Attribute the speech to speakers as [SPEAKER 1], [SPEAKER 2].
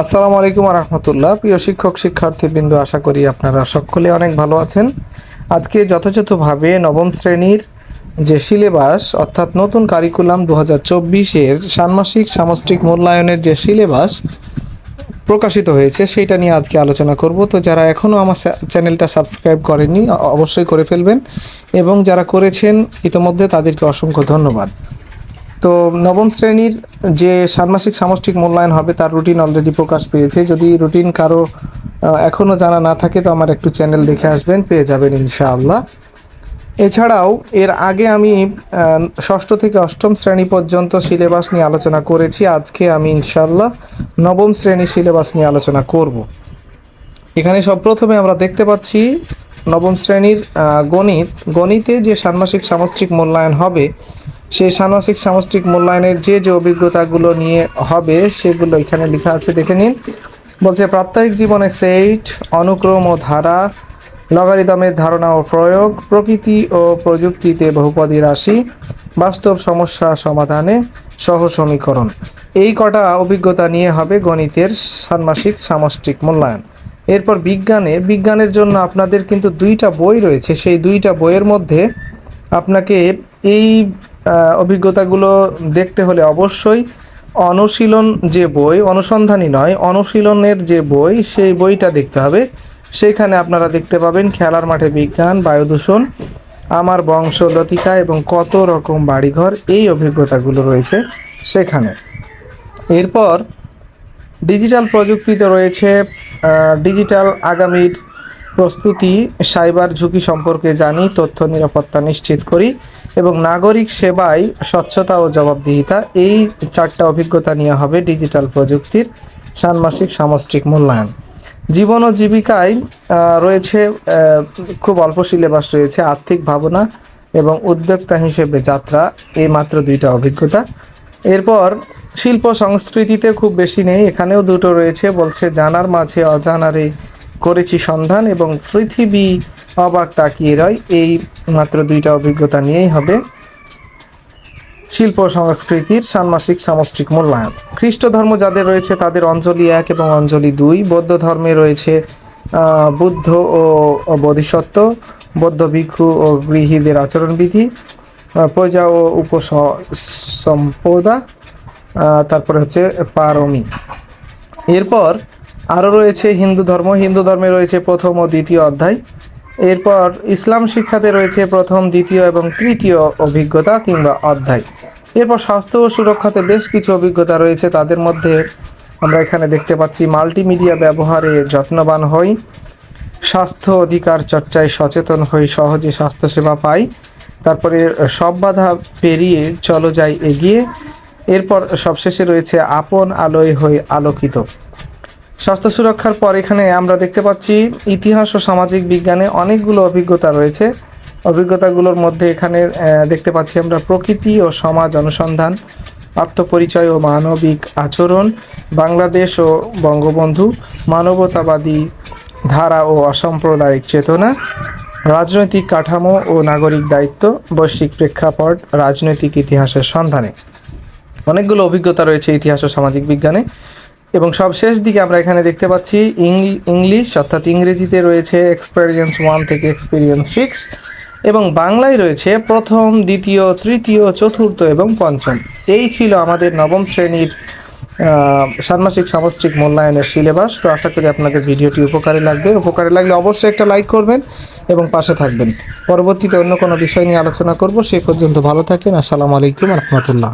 [SPEAKER 1] আসসালামু আলাইকুম রহমতুল্লাহ প্রিয় শিক্ষক, শিক্ষার্থীবৃন্দ, আশা করি আপনারা সকলে অনেক ভালো আছেন। আজকে যথাযথভাবে নবম শ্রেণির যে সিলেবাস, অর্থাৎ নতুন কারিকুলাম দু হাজার চব্বিশের ষান্মাসিক সামষ্টিক মূল্যায়নের যে সিলেবাস প্রকাশিত হয়েছে, সেইটা নিয়ে আজকে আলোচনা করব। তো যারা এখনও আমার চ্যানেলটা সাবস্ক্রাইব করেননি অবশ্যই করে ফেলবেন এবং যারা করেছেন, ইতোমধ্যে তাদেরকে অসংখ্য ধন্যবাদ। তো নবম শ্রেণির যে ষান্মাসিক সামষ্টিক মূল্যায়ন হবে, তার রুটিন অলরেডি প্রকাশ পেয়েছে। যদি রুটিন কারও এখনও জানা না থাকে, তো আমার একটু চ্যানেল দেখে আসবেন, পেয়ে যাবেন ইনশাআল্লাহ। এছাড়াও, এর আগে আমি ষষ্ঠ থেকে অষ্টম শ্রেণি পর্যন্ত সিলেবাস নিয়ে আলোচনা করেছি। আজকে আমি ইনশাল্লাহ নবম শ্রেণি সিলেবাস নিয়ে আলোচনা করব। এখানে সব প্রথমে আমরা দেখতে পাচ্ছি নবম শ্রেণির গণিত। গণিতে যে ষান্মাসিক সামষ্টিক মূল্যায়ন হবে সেই ষান্মাসিক সামষ্টিক মূল্যায়নের যে যে অভিজ্ঞতাগুলো নিয়ে হবে, সেগুলো এখানে লেখা আছে, দেখে নিন। বলছে, প্রাত্যহিক জীবনে সেইট অনুক্রম ও ধারা, লগারিদমের ধারণা ও প্রয়োগ, প্রকৃতি ও প্রযুক্তিতে বহুপদী রাশি, বাস্তব সমস্যা সমাধানে সহ সমীকরণ। এই কটা অভিজ্ঞতা নিয়ে হবে গণিতের ষান্মাসিক সামষ্টিক মূল্যায়ন। এরপর বিজ্ঞানে, বিজ্ঞানের জন্য আপনাদের কিন্তু দুইটা বই রয়েছে। সেই দুইটা বইয়ের মধ্যে আপনাকে এই অভিজ্ঞতাগুলো দেখতে হলে অবশ্যই অনুশীলন যে বই অনুসন্ধানী নয়, অনুশীলনের যে বই, সেই বইটা দেখতে হবে। সেখানে আপনারা দেখতে পাবেন খেলার মাঠে বিজ্ঞান বায়ু দূষণ আমার বংশ লতিকা এবং কত রকম বাড়িঘর, এই অভিজ্ঞতাগুলো রয়েছে সেখানে। এরপর ডিজিটাল প্রযুক্তিতে রয়েছে ডিজিটাল আগামীর প্রস্তুতি, সাইবার ঝুঁকি সম্পর্কে জানি, তথ্য নিরাপত্তা নিশ্চিত করি এবং নাগরিক সেবায় স্বচ্ছতা ও জবাবদিহিতা। এই চারটা অভিজ্ঞতা নিয়ে হবে ডিজিটাল প্রযুক্তির ষান্মাসিক সামষ্টিক মূল্যায়ন। জীবন ও জীবিকায় রয়েছে খুব অল্প সিলেবাস রয়েছে, আর্থিক ভাবনা এবং উদ্যোক্তা হিসেবে যাত্রা, এই মাত্র দুইটা অভিজ্ঞতা। এরপর শিল্প সংস্কৃতিতে খুব বেশি নেই, এখানেও দুটো রয়েছে, বলছে জানার মাঝে অজানারে করেছি সন্ধান এবং পৃথিবী অবাক তাকিয়ে রয়। এই মাত্র দুইটা অভিজ্ঞতা নিয়েই হবে। শিল্প সংস্কৃতির ষান্মাসিক সামষ্টিক মূল্যায়ন। খ্রিস্ট ধর্ম যাদের রয়েছে তাদের অঞ্জলি এক এবং অঞ্জলি দুই। বৌদ্ধ ধর্মে রয়েছে বুদ্ধ ও বোধিসত্ত্ব। বৌদ্ধ ভিক্ষু ও গৃহীদের আচরণবিধি প্রজা ও উপসম্পদা তারপরে হচ্ছে পারমি। এরপর আরও রয়েছে হিন্দু ধর্ম, হিন্দু ধর্মে রয়েছে প্রথম ও দ্বিতীয় অধ্যায়। এরপর ইসলাম শিক্ষাতে রয়েছে প্রথম, দ্বিতীয় এবং তৃতীয় অভিজ্ঞতা কিংবা অধ্যায়। এরপর স্বাস্থ্য ও সুরক্ষাতে বেশ কিছু অভিজ্ঞতা রয়েছে, তাদের মধ্যে আমরা এখানে দেখতে পাচ্ছি মাল্টিমিডিয়া ব্যবহারে যত্নবান হই, স্বাস্থ্য অধিকার চর্চায় সচেতন হই, সহজে স্বাস্থ্যসেবা পাই, তারপরে সব বাধা পেরিয়ে চলো যাই, এগিয়ে। এরপর সবশেষে রয়েছে আপন আলোয় হয়ে আলোকিত। স্বাস্থ্য সুরক্ষার পর এখানে আমরা দেখতে পাচ্ছি ইতিহাস ও সামাজিক বিজ্ঞানে অনেকগুলো অভিজ্ঞতা রয়েছে। অভিজ্ঞতাগুলোর মধ্যে এখানে দেখতে পাচ্ছি আমরা প্রকৃতি ও সমাজ অনুসন্ধান, আত্মপরিচয় ও মানবিক আচরণ, বাংলাদেশ ও বঙ্গবন্ধু, মানবতাবাদী ধারা ও অসাম্প্রদায়িক চেতনা, রাজনৈতিক কাঠামো ও নাগরিক দায়িত্ব, বৈশ্বিক প্রেক্ষাপট, রাজনৈতিক ইতিহাসের সন্ধানে। অনেকগুলো অভিজ্ঞতা রয়েছে ইতিহাস ও সামাজিক বিজ্ঞানে। এবং সব শেষ দিকে আমরা এখানে দেখতে পাচ্ছি ইংলিশ, অর্থাৎ ইংরেজিতে রয়েছে এক্সপেরিয়েন্স ওয়ান থেকে এক্সপিরিয়েন্স সিক্স এবং বাংলায় রয়েছে প্রথম, দ্বিতীয়, তৃতীয়, চতুর্থ এবং পঞ্চম। এই ছিল আমাদের নবম শ্রেণির ষান্মাসিক সামষ্টিক মূল্যায়নের সিলেবাস। তো আশা করি আপনাদের ভিডিওটি উপকারে লাগবে। উপকারে লাগলে অবশ্যই একটা লাইক করবেন এবং পাশে থাকবেন। পরবর্তীতে অন্য কোনো বিষয় নিয়ে আলোচনা করব। সেই পর্যন্ত ভালো থাকেন। আসসালামু আলাইকুম রহমতুল্লাহ।